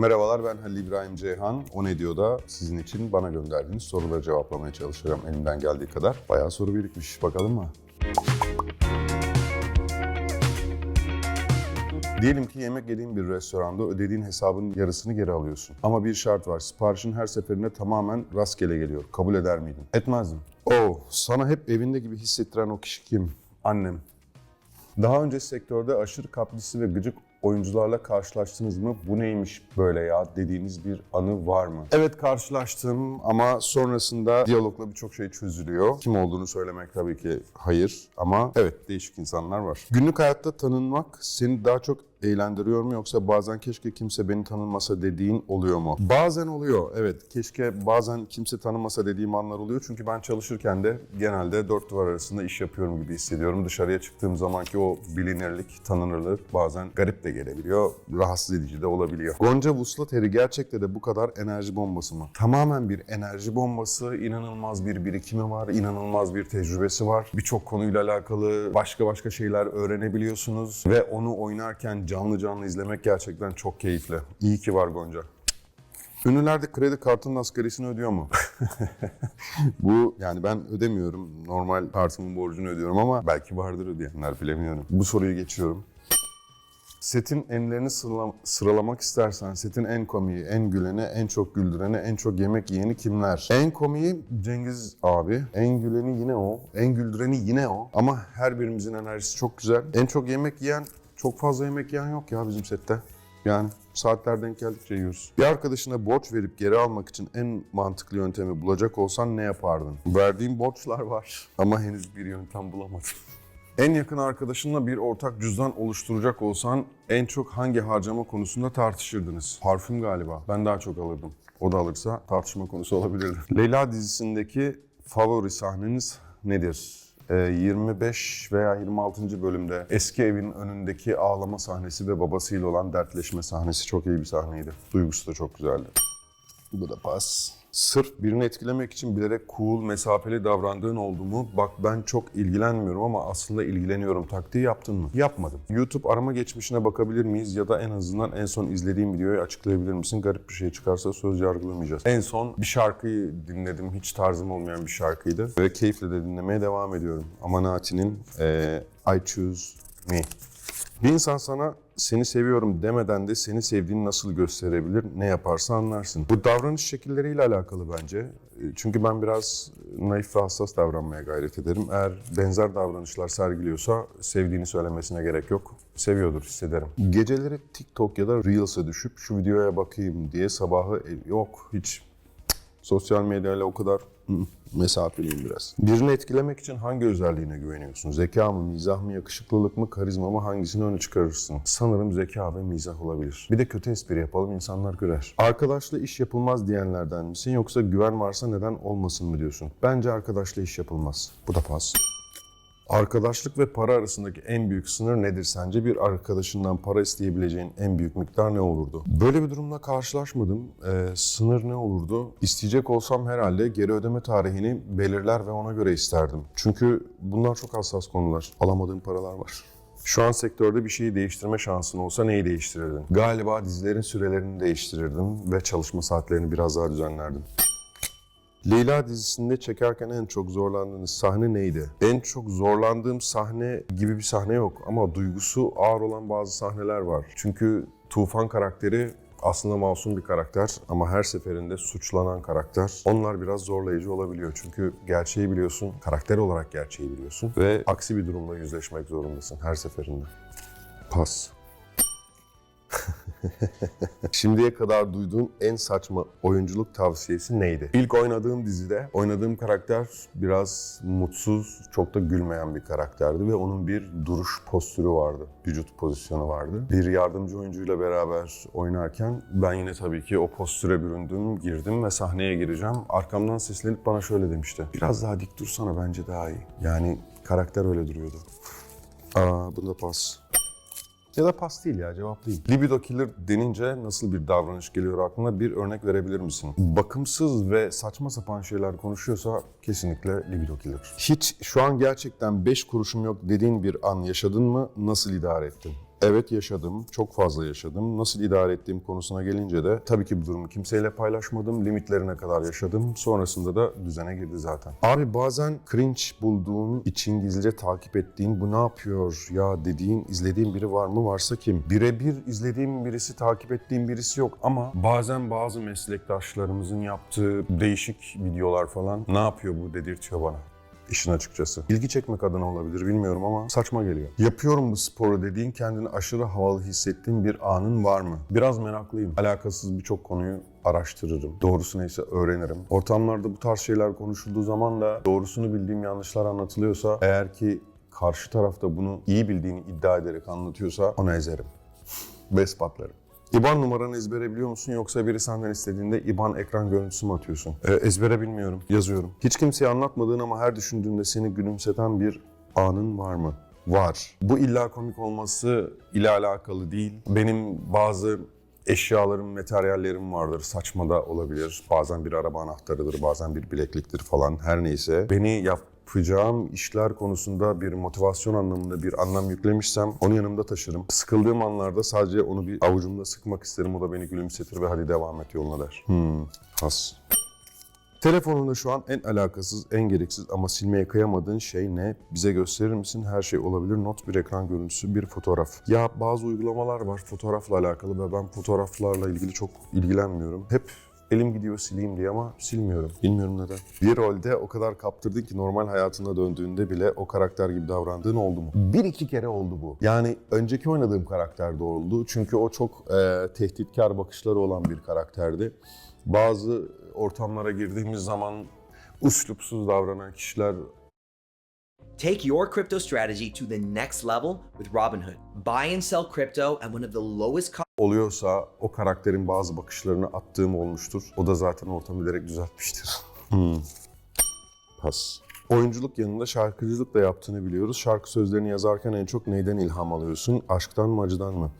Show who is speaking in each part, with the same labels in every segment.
Speaker 1: Merhabalar ben Halil İbrahim Ceyhan. O ne diyor da sizin için bana gönderdiğiniz soruları cevaplamaya çalışacağım elimden geldiği kadar. Bayağı soru birikmiş. Bakalım mı? Diyelim ki yemek yediğin bir restoranda ödediğin hesabın yarısını geri alıyorsun. Ama bir şart var. Siparişin her seferinde tamamen rastgele geliyor. Kabul eder miydin? Etmezdim. Oh, sana hep evinde gibi hissettiren o kişi kim? Annem. Daha önce sektörde aşırı kaprisli ve gıcık oyuncularla karşılaştınız mı? Bu neymiş böyle ya dediğiniz bir anı var mı? Evet karşılaştım ama sonrasında diyalogla birçok şey çözülüyor. Kim olduğunu söylemek tabii ki hayır ama evet değişik insanlar var. Günlük hayatta tanınmak seni daha çok eğlendiriyor mu yoksa bazen keşke kimse beni tanımasa dediğin oluyor mu? Bazen oluyor evet. Keşke bazen kimse tanımasa dediğim anlar oluyor. Çünkü ben çalışırken de genelde dört duvar arasında iş yapıyorum gibi hissediyorum. Dışarıya çıktığım zamanki o bilinirlik, tanınırlık bazen garip de gelebiliyor. Rahatsız edici de olabiliyor. Gonca Vuslat Eri gerçekte de bu kadar enerji bombası mı? Tamamen bir enerji bombası. inanılmaz bir birikimi var. inanılmaz bir tecrübesi var. Birçok konuyla alakalı başka başka şeyler öğrenebiliyorsunuz. Ve onu oynarken canlı canlı izlemek gerçekten çok keyifli. İyi ki var Gonca. Ünlüler de kredi kartının asgarisini ödüyor mu? Bu yani ben ödemiyorum. Normal kartımın borcunu ödüyorum ama belki vardır ödeyenler bilemiyorum. Bu soruyu geçiyorum. Setin enlerini sırala- sıralamak istersen setin en komiği, en güleni, en çok güldüreni, en çok yemek yiyeni kimler? En komiği Cengiz abi. En güleni yine o. En güldüreni yine o. Ama her birimizin enerjisi çok güzel. En çok yemek yiyen, çok fazla yemek yiyen yok ya bizim sette. Yani saatler denk geldikçe yiyoruz. Bir arkadaşına borç verip geri almak için en mantıklı yöntemi bulacak olsan ne yapardın? Verdiğim borçlar var ama henüz bir yöntem bulamadım. En yakın arkadaşınla bir ortak cüzdan oluşturacak olsan en çok hangi harcama konusunda tartışırdınız? Parfüm galiba. Ben daha çok alırdım. O da alırsa tartışma konusu olabilirdi. Leyla dizisindeki favori sahneniz nedir? Ee, 25 veya 26. bölümde eski evin önündeki ağlama sahnesi ve babasıyla olan dertleşme sahnesi çok iyi bir sahneydi. Duygusu da çok güzeldi. Bu da pas. Sırf birini etkilemek için bilerek cool, mesafeli davrandığın oldu mu? Bak ben çok ilgilenmiyorum ama aslında ilgileniyorum taktiği yaptın mı? Yapmadım. YouTube arama geçmişine bakabilir miyiz ya da en azından en son izlediğim videoyu açıklayabilir misin? Garip bir şey çıkarsa söz yargılamayacağız. En son bir şarkıyı dinledim. Hiç tarzım olmayan bir şarkıydı. Ve keyifle de dinlemeye devam ediyorum. Amanati'nin eee I Choose Me. Bir insan sana seni seviyorum demeden de seni sevdiğini nasıl gösterebilir, ne yaparsa anlarsın. Bu davranış şekilleriyle alakalı bence. E, Çünkü ben biraz naif ve hassas davranmaya gayret ederim. Eğer benzer davranışlar sergiliyorsa sevdiğini söylemesine gerek yok. Seviyordur hissederim. Geceleri TikTok ya da Reels'e düşüp şu videoya bakayım diye sabahı yok hiç Sosyal medyayla o kadar mesafeliyim biraz. Birini etkilemek için hangi özelliğine güveniyorsun? Zeka mı, mizah mı, yakışıklılık mı, karizma mı hangisini öne çıkarırsın? Sanırım zeka ve mizah olabilir. Bir de kötü espri yapalım insanlar güler. Arkadaşla iş yapılmaz diyenlerden misin yoksa güven varsa neden olmasın mı diyorsun? Bence arkadaşla iş yapılmaz. Bu da pas. Arkadaşlık ve para arasındaki en büyük sınır nedir sence? Bir arkadaşından para isteyebileceğin en büyük miktar ne olurdu? Böyle bir durumla karşılaşmadım. Ee, sınır ne olurdu? İsteyecek olsam herhalde geri ödeme tarihini belirler ve ona göre isterdim. Çünkü bunlar çok hassas konular. Alamadığım paralar var. Şu an sektörde bir şeyi değiştirme şansın olsa neyi değiştirirdin? Galiba dizilerin sürelerini değiştirirdim ve çalışma saatlerini biraz daha düzenlerdim. Leyla dizisinde çekerken en çok zorlandığınız sahne neydi? En çok zorlandığım sahne gibi bir sahne yok ama duygusu ağır olan bazı sahneler var. Çünkü Tufan karakteri aslında masum bir karakter ama her seferinde suçlanan karakter. Onlar biraz zorlayıcı olabiliyor çünkü gerçeği biliyorsun, karakter olarak gerçeği biliyorsun ve aksi bir durumla yüzleşmek zorundasın her seferinde. Pas. Şimdiye kadar duyduğun en saçma oyunculuk tavsiyesi neydi? İlk oynadığım dizide oynadığım karakter biraz mutsuz, çok da gülmeyen bir karakterdi ve onun bir duruş postürü vardı, vücut pozisyonu vardı. Bir yardımcı oyuncuyla beraber oynarken ben yine tabii ki o postüre büründüm, girdim ve sahneye gireceğim. Arkamdan seslenip bana şöyle demişti. Biraz daha dik dursana bence daha iyi. Yani karakter öyle duruyordu. Aa, bunda pas. Ya da pas değil ya cevaplayayım. Libido killer denince nasıl bir davranış geliyor aklına bir örnek verebilir misin? Bakımsız ve saçma sapan şeyler konuşuyorsa kesinlikle libido killer. Hiç şu an gerçekten 5 kuruşum yok dediğin bir an yaşadın mı? Nasıl idare ettin? Evet yaşadım, çok fazla yaşadım. Nasıl idare ettiğim konusuna gelince de tabii ki bu durumu kimseyle paylaşmadım. Limitlerine kadar yaşadım. Sonrasında da düzene girdi zaten. Abi bazen cringe bulduğun, için gizlice takip ettiğin, bu ne yapıyor ya dediğin, izlediğin biri var mı? Varsa kim? Birebir izlediğim birisi, takip ettiğim birisi yok ama bazen bazı meslektaşlarımızın yaptığı değişik videolar falan ne yapıyor bu dedirtiyor bana işin açıkçası. İlgi çekmek adına olabilir bilmiyorum ama saçma geliyor. Yapıyorum bu sporu dediğin kendini aşırı havalı hissettiğin bir anın var mı? Biraz meraklıyım. Alakasız birçok konuyu araştırırım. Doğrusu neyse öğrenirim. Ortamlarda bu tarz şeyler konuşulduğu zaman da doğrusunu bildiğim yanlışlar anlatılıyorsa eğer ki karşı tarafta bunu iyi bildiğini iddia ederek anlatıyorsa onu ezerim. Ve ispatlarım. İban numaranı ezbere biliyor musun yoksa biri senden istediğinde İban ekran görüntüsü mü atıyorsun? Ee, ezbere bilmiyorum, yazıyorum. Hiç kimseye anlatmadığın ama her düşündüğünde seni gülümseten bir anın var mı? Var. Bu illa komik olması ile alakalı değil. Benim bazı eşyalarım, materyallerim vardır. Saçma da olabilir. Bazen bir araba anahtarıdır, bazen bir bilekliktir falan her neyse. Beni yapacağım işler konusunda bir motivasyon anlamında bir anlam yüklemişsem onu yanımda taşırım. Sıkıldığım anlarda sadece onu bir avucumda sıkmak isterim. O da beni gülümsetir ve hadi devam et yoluna der. Hmm, has. Telefonunda şu an en alakasız, en gereksiz ama silmeye kıyamadığın şey ne? Bize gösterir misin? Her şey olabilir. Not bir ekran görüntüsü, bir fotoğraf. Ya bazı uygulamalar var fotoğrafla alakalı ve ben fotoğraflarla ilgili çok ilgilenmiyorum. Hep elim gidiyor sileyim diye ama silmiyorum. Bilmiyorum neden. Bir rolde o kadar kaptırdın ki normal hayatına döndüğünde bile o karakter gibi davrandığın oldu mu? Bir iki kere oldu bu. Yani önceki oynadığım karakterde oldu. Çünkü o çok e, tehditkar bakışları olan bir karakterdi. Bazı ortamlara girdiğimiz zaman uslupsuz davranan kişiler
Speaker 2: Take your crypto strategy to the next level with Robinhood. Buy and sell crypto at one of the lowest cost
Speaker 1: oluyorsa o karakterin bazı bakışlarını attığım olmuştur. O da zaten ortamı bilerek düzeltmiştir. Hmm. Pas. Oyunculuk yanında şarkıcılık da yaptığını biliyoruz. Şarkı sözlerini yazarken en çok neyden ilham alıyorsun? Aşktan mı acıdan mı?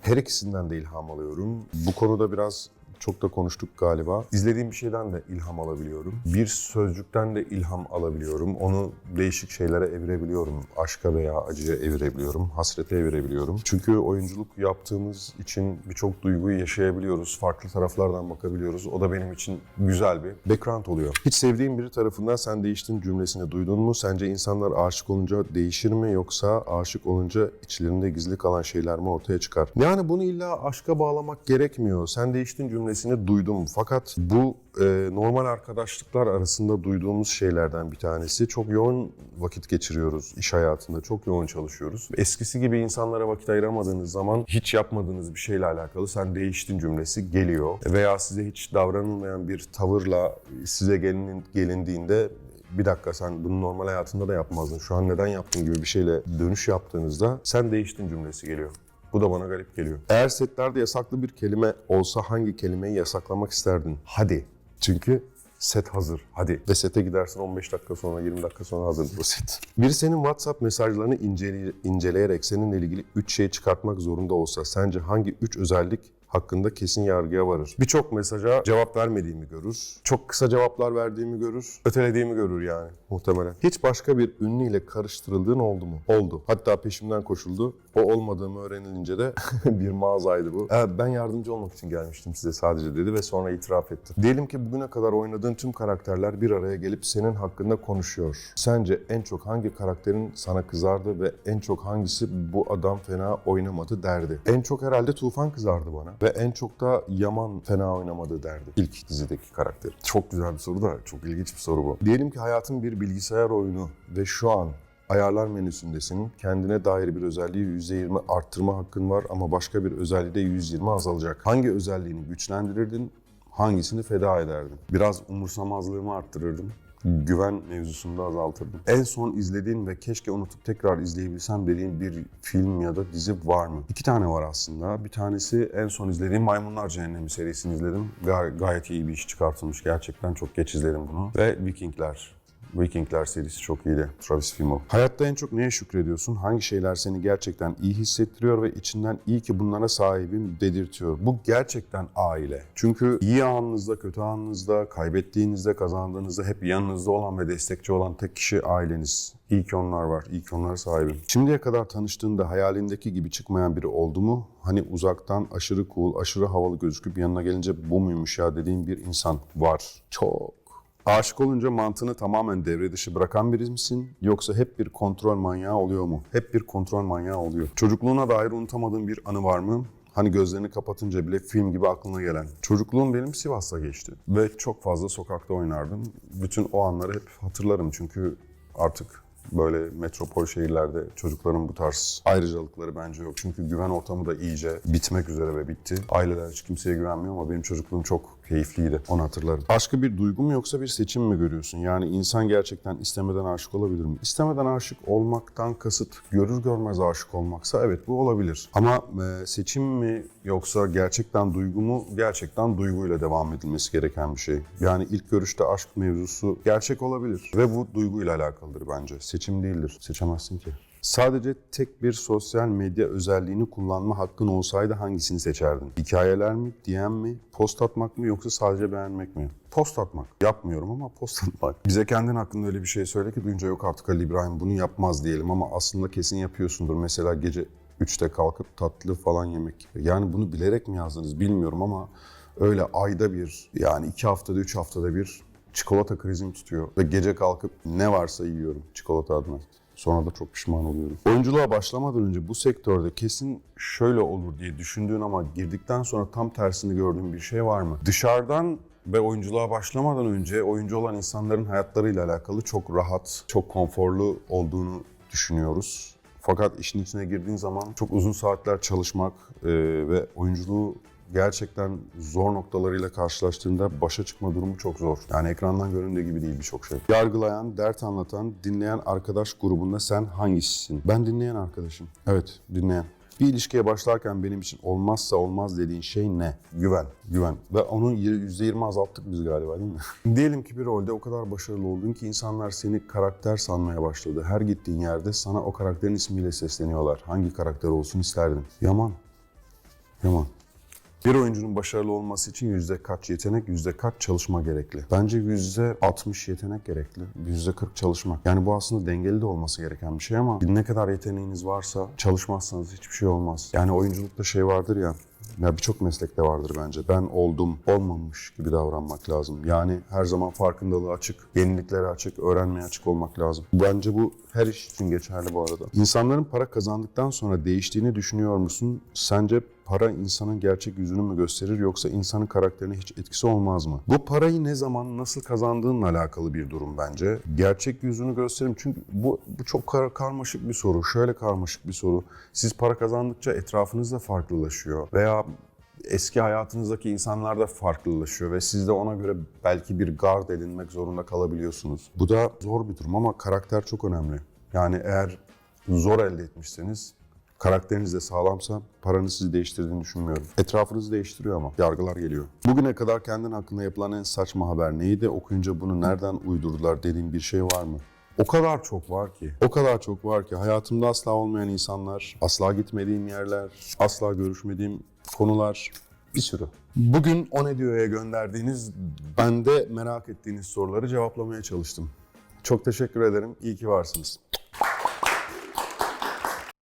Speaker 1: Her ikisinden de ilham alıyorum. Bu konuda biraz çok da konuştuk galiba. İzlediğim bir şeyden de ilham alabiliyorum. Bir sözcükten de ilham alabiliyorum. Onu değişik şeylere evirebiliyorum. Aşka veya acıya evirebiliyorum. Hasrete evirebiliyorum. Çünkü oyunculuk yaptığımız için birçok duyguyu yaşayabiliyoruz. Farklı taraflardan bakabiliyoruz. O da benim için güzel bir background oluyor. Hiç sevdiğin biri tarafından sen değiştin cümlesini duydun mu? Sence insanlar aşık olunca değişir mi yoksa aşık olunca içlerinde gizli kalan şeyler mi ortaya çıkar? Yani bunu illa aşka bağlamak gerekmiyor. Sen değiştin cümlesini duydum. Fakat bu e, normal arkadaşlıklar arasında duyduğumuz şeylerden bir tanesi. Çok yoğun vakit geçiriyoruz iş hayatında. Çok yoğun çalışıyoruz. Eskisi gibi insanlara vakit ayıramadığınız zaman hiç yapmadığınız bir şeyle alakalı sen değiştin cümlesi geliyor. Veya size hiç davranılmayan bir tavırla size gelin, gelindiğinde bir dakika sen bunu normal hayatında da yapmazdın. Şu an neden yaptın gibi bir şeyle dönüş yaptığınızda sen değiştin cümlesi geliyor. Bu da bana garip geliyor. Eğer setlerde yasaklı bir kelime olsa hangi kelimeyi yasaklamak isterdin? Hadi. Çünkü set hazır. Hadi. Ve sete gidersin 15 dakika sonra 20 dakika sonra hazır bu set. Biri senin WhatsApp mesajlarını incele- inceleyerek seninle ilgili 3 şey çıkartmak zorunda olsa sence hangi 3 özellik hakkında kesin yargıya varır. Birçok mesaja cevap vermediğimi görür. Çok kısa cevaplar verdiğimi görür. Ötelediğimi görür yani muhtemelen. Hiç başka bir ünlüyle karıştırıldığın oldu mu? Oldu. Hatta peşimden koşuldu. O olmadığımı öğrenilince de bir mağazaydı bu. "Ee, ben yardımcı olmak için gelmiştim size sadece dedi ve sonra itiraf etti. Diyelim ki bugüne kadar oynadığın tüm karakterler bir araya gelip senin hakkında konuşuyor. Sence en çok hangi karakterin sana kızardı ve en çok hangisi bu adam fena oynamadı derdi? En çok herhalde Tufan kızardı bana. Ve en çok da Yaman fena oynamadı derdi. İlk dizideki karakter. Çok güzel bir soru da çok ilginç bir soru bu. Diyelim ki hayatın bir bilgisayar oyunu ve şu an ayarlar menüsündesin. Kendine dair bir özelliği %20 arttırma hakkın var ama başka bir özelliği de %20 azalacak. Hangi özelliğini güçlendirirdin? Hangisini feda ederdin? Biraz umursamazlığımı arttırırdım. Güven mevzusunu da azaltırdım. En son izlediğin ve keşke unutup tekrar izleyebilsem dediğin bir film ya da dizi var mı? İki tane var aslında. Bir tanesi en son izlediğim Maymunlar Cehennemi serisini izledim. Gay- gayet iyi bir iş çıkartılmış. Gerçekten çok geç izledim bunu. Ve Vikingler. Vikingler serisi çok iyiydi. Travis Fimmel. Hayatta en çok neye şükrediyorsun? Hangi şeyler seni gerçekten iyi hissettiriyor ve içinden iyi ki bunlara sahibim dedirtiyor? Bu gerçekten aile. Çünkü iyi anınızda, kötü anınızda, kaybettiğinizde, kazandığınızda hep yanınızda olan ve destekçi olan tek kişi aileniz. İyi ki onlar var, iyi ki onlara sahibim. Şimdiye kadar tanıştığında hayalindeki gibi çıkmayan biri oldu mu? Hani uzaktan aşırı cool, aşırı havalı gözüküp yanına gelince bu muymuş ya dediğin bir insan var. Çok. Aşık olunca mantığını tamamen devre dışı bırakan biri misin? Yoksa hep bir kontrol manyağı oluyor mu? Hep bir kontrol manyağı oluyor. Çocukluğuna dair unutamadığın bir anı var mı? Hani gözlerini kapatınca bile film gibi aklına gelen. Çocukluğum benim Sivas'ta geçti. Ve çok fazla sokakta oynardım. Bütün o anları hep hatırlarım çünkü artık böyle metropol şehirlerde çocukların bu tarz ayrıcalıkları bence yok. Çünkü güven ortamı da iyice bitmek üzere ve bitti. Aileler hiç kimseye güvenmiyor ama benim çocukluğum çok keyifliydi. Onu hatırlarım. Aşkı bir duygu mu yoksa bir seçim mi görüyorsun? Yani insan gerçekten istemeden aşık olabilir mi? İstemeden aşık olmaktan kasıt görür görmez aşık olmaksa evet bu olabilir. Ama e, seçim mi yoksa gerçekten duygu mu? Gerçekten duyguyla devam edilmesi gereken bir şey. Yani ilk görüşte aşk mevzusu gerçek olabilir ve bu duyguyla alakalıdır bence. Seçim değildir. Seçemezsin ki. Sadece tek bir sosyal medya özelliğini kullanma hakkın olsaydı hangisini seçerdin? Hikayeler mi, DM mi, post atmak mı yoksa sadece beğenmek mi? Post atmak. Yapmıyorum ama post atmak. Bize kendin hakkında öyle bir şey söyle ki duyunca yok artık Ali İbrahim bunu yapmaz diyelim ama aslında kesin yapıyorsundur. Mesela gece 3'te kalkıp tatlı falan yemek. Yani bunu bilerek mi yazdınız bilmiyorum ama öyle ayda bir yani iki haftada üç haftada bir çikolata krizim tutuyor. Ve gece kalkıp ne varsa yiyorum çikolata adına. Sonra da çok pişman oluyorum. Oyunculuğa başlamadan önce bu sektörde kesin şöyle olur diye düşündüğün ama girdikten sonra tam tersini gördüğün bir şey var mı? Dışarıdan ve oyunculuğa başlamadan önce oyuncu olan insanların hayatlarıyla alakalı çok rahat, çok konforlu olduğunu düşünüyoruz. Fakat işin içine girdiğin zaman çok uzun saatler çalışmak e, ve oyunculuğu gerçekten zor noktalarıyla karşılaştığında başa çıkma durumu çok zor. Yani ekrandan göründüğü gibi değil birçok şey. Yargılayan, dert anlatan, dinleyen arkadaş grubunda sen hangisisin? Ben dinleyen arkadaşım. Evet, dinleyen. Bir ilişkiye başlarken benim için olmazsa olmaz dediğin şey ne? Güven, güven. Ve onun %20 azalttık biz galiba değil mi? Diyelim ki bir rolde o kadar başarılı oldun ki insanlar seni karakter sanmaya başladı. Her gittiğin yerde sana o karakterin ismiyle sesleniyorlar. Hangi karakter olsun isterdin? Yaman. Yaman. Bir oyuncunun başarılı olması için yüzde kaç yetenek, yüzde kaç çalışma gerekli? Bence yüzde 60 yetenek gerekli, yüzde 40 çalışmak. Yani bu aslında dengeli de olması gereken bir şey ama ne kadar yeteneğiniz varsa çalışmazsanız hiçbir şey olmaz. Yani oyunculukta şey vardır ya, ya birçok meslekte vardır bence. Ben oldum, olmamış gibi davranmak lazım. Yani her zaman farkındalığı açık, yeniliklere açık, öğrenmeye açık olmak lazım. Bence bu her iş için geçerli bu arada. İnsanların para kazandıktan sonra değiştiğini düşünüyor musun? Sence para insanın gerçek yüzünü mü gösterir yoksa insanın karakterine hiç etkisi olmaz mı? Bu parayı ne zaman nasıl kazandığınla alakalı bir durum bence. Gerçek yüzünü gösterim çünkü bu, bu çok kar- karmaşık bir soru. Şöyle karmaşık bir soru. Siz para kazandıkça etrafınız da farklılaşıyor veya eski hayatınızdaki insanlar da farklılaşıyor ve siz de ona göre belki bir gard edinmek zorunda kalabiliyorsunuz. Bu da zor bir durum ama karakter çok önemli. Yani eğer zor elde etmişseniz karakteriniz de sağlamsa paranız sizi değiştirdiğini düşünmüyorum. Etrafınızı değiştiriyor ama yargılar geliyor. Bugüne kadar kendin hakkında yapılan en saçma haber neydi? Okuyunca bunu nereden uydurdular dediğin bir şey var mı? O kadar çok var ki. O kadar çok var ki. Hayatımda asla olmayan insanlar, asla gitmediğim yerler, asla görüşmediğim konular bir sürü. Bugün O Ne Diyor'ya gönderdiğiniz, bende merak ettiğiniz soruları cevaplamaya çalıştım. Çok teşekkür ederim. İyi ki varsınız.